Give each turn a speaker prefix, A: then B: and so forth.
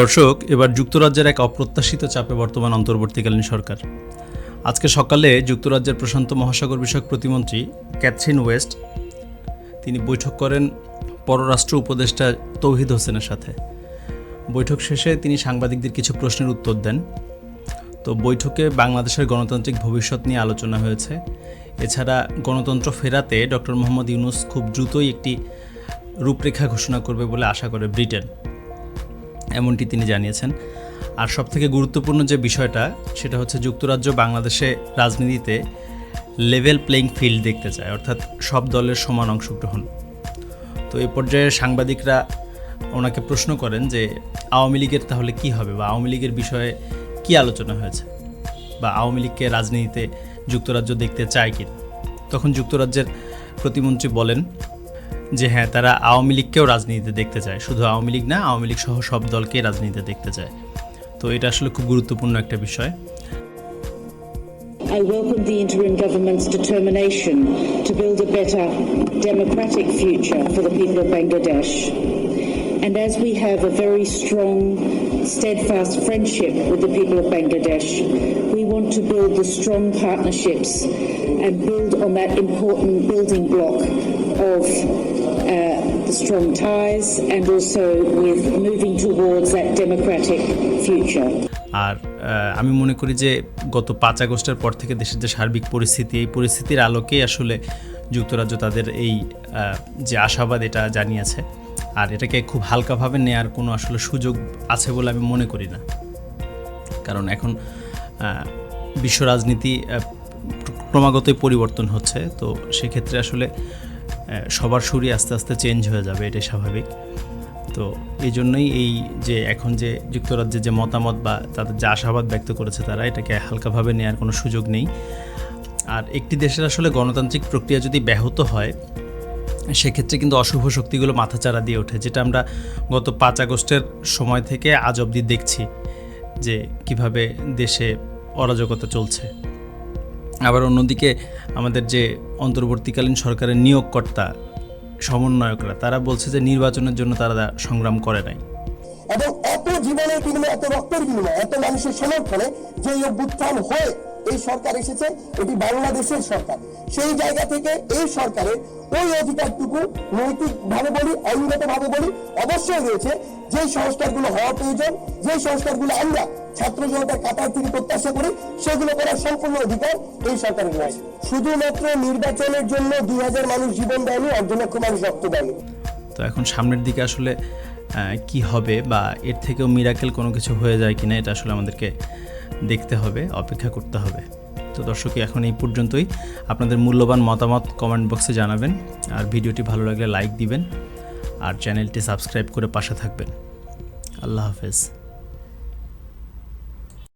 A: দর্শক, এবার যুক্তরাজ্যের এক অপ্রত্যাশিত চাপে বর্তমান অন্তর্বর্তীকালীন সরকার। আজকে সকালে যুক্তরাজ্যের প্রশান্ত মহাসাগর বিষয়ক প্রতিমন্ত্রী ক্যাথরিন ওয়েস্ট, তিনি বৈঠক করেন পররাষ্ট্র উপদেষ্টা তৌহিদ হোসেনের সাথে। বৈঠক শেষে তিনি সাংবাদিকদের কিছু প্রশ্নের উত্তর দেন। তো বৈঠকে বাংলাদেশের গণতান্ত্রিক ভবিষ্যৎ নিয়ে আলোচনা হয়েছে। এছাড়া গণতন্ত্র ফেরাতে ডক্টর মোহাম্মদ ইউনুস খুব দ্রুতই একটি রূপরেখা ঘোষণা করবে বলে আশা করে ব্রিটেন। এমনটি তিনি জানিয়েছেন। আর সবথেকে গুরুত্বপূর্ণ যে বিষয়টা, সেটা হচ্ছে যুক্তরাজ্য বাংলাদেশে রাজনীতিতে লেভেল প্লেইং ফিল্ড দেখতে চায়, অর্থাৎ সব দলের সমান অংশগ্রহণ। তো এই পর্যায়ে সাংবাদিকরা ওনাকে প্রশ্ন করেন যে, আওয়ামী লীগের তাহলে কি হবে বা আওয়ামী লীগের বিষয়ে কি আলোচনা হয়েছে? বা আওয়ামী লীগকে রাজনীতিতে যুক্তরাজ্য দেখতে চায় কি তখন যুক্তরাজ্যের প্রতিমন্ত্রী বলেন যে হ্যাঁ তারা আওয়ামী লীগকেও রাজনীতিতে দেখতে চায় শুধু আওয়ামী লীগ না আওয়ামী লীগ সহ সব দলকেই রাজনীতিতে দেখতে চায় তো এটা আসলে খুব গুরুত্বপূর্ণ একটা বিষয়
B: I welcome the interim government's determination to build a better democratic future for the people of Bangladesh. And as we have a very strong, steadfast friendship with the people of Bangladesh, we want to build the strong partnerships and build on that important building block of uh, the strong ties and also with moving towards that democratic future.
A: আর আমি মনে করি যে গত পাঁচ আগস্টের পর থেকে দেশের যে সার্বিক পরিস্থিতি, এই পরিস্থিতির আলোকে আসলে যুক্তরাজ্য তাদের এই যে আশাবাদ এটা জানিয়েছে। আর এটাকে খুব হালকাভাবে নেয়ার কোনো আসলে সুযোগ আছে বলে আমি মনে করি না। কারণ এখন বিশ্ব রাজনীতি ক্রমাগতই পরিবর্তন হচ্ছে। তো সেক্ষেত্রে আসলে সবার সুরই আস্তে আস্তে চেঞ্জ হয়ে যাবে, এটাই স্বাভাবিক। তো এই জন্যই এই যে এখন যে যুক্তরাজ্যের যে মতামত বা তাদের যে আশাবাদ ব্যক্ত করেছে তারা, এটাকে হালকাভাবে নেওয়ার কোনো সুযোগ নেই। আর একটি দেশের আসলে গণতান্ত্রিক প্রক্রিয়া যদি ব্যাহত হয়, সেক্ষেত্রে কিন্তু অশুভ শক্তিগুলো মাথাচাড়া দিয়ে ওঠে, যেটা আমরা গত পাঁচ আগস্টের সময় থেকে আজ অবধি দেখছি, যে কীভাবে দেশে অরাজকতা চলছে। আবার অন্যদিকে আমাদের যে অন্তর্বর্তীকালীন সরকারের নিয়োগকর্তা, সমন্বয়করা, তারা বলছে যে নির্বাচনের জন্য তারা সংগ্রাম করে নাই।
C: এবং এত জীবনের বিনিময়ে, এত রক্তের বিনিময়ে, এত মানুষের সমর্থনে যে অভ্যুত্থান হয়ে এই সরকার এসেছে, এটি বাংলাদেশের সরকার। সেই জায়গা থেকে এই সরকারের ওই অধিকারটুকু নৈতিক ভাবে বলি আইনগত ভাবে বলি, অবশ্যই রয়েছে। যে সংস্কারগুলো হওয়া প্রয়োজন যে সংস্কারগুলো আমরা ছাত্র জনতার কাতার থেকে প্রত্যাশা করি সেগুলো করার সম্পূর্ণ অধিকার এই সরকারের রয়েছে শুধুমাত্র নির্বাচনের জন্য দুই হাজার মানুষ জীবন দেয়নি অর্ধ লক্ষ মানুষ রক্ত দেয়নি।
A: তো এখন সামনের দিকে আসলে কি হবে বা এর থেকেও মিরাকেল কোনো কিছু হয়ে যায় কিনা, এটা আসলে আমাদেরকে দেখতে হবে, অপেক্ষা করতে হবে। তো দর্শক, এখন এই পর্যন্তই। আপনাদের মূল্যবান মতামত কমেন্ট বক্সে জানাবেন, আর ভিডিওটি ভালো লাগলে লাইক দিবেন, আর চ্যানেলটি সাবস্ক্রাইব করে পাশে থাকবেন। আল্লাহ হাফেজ।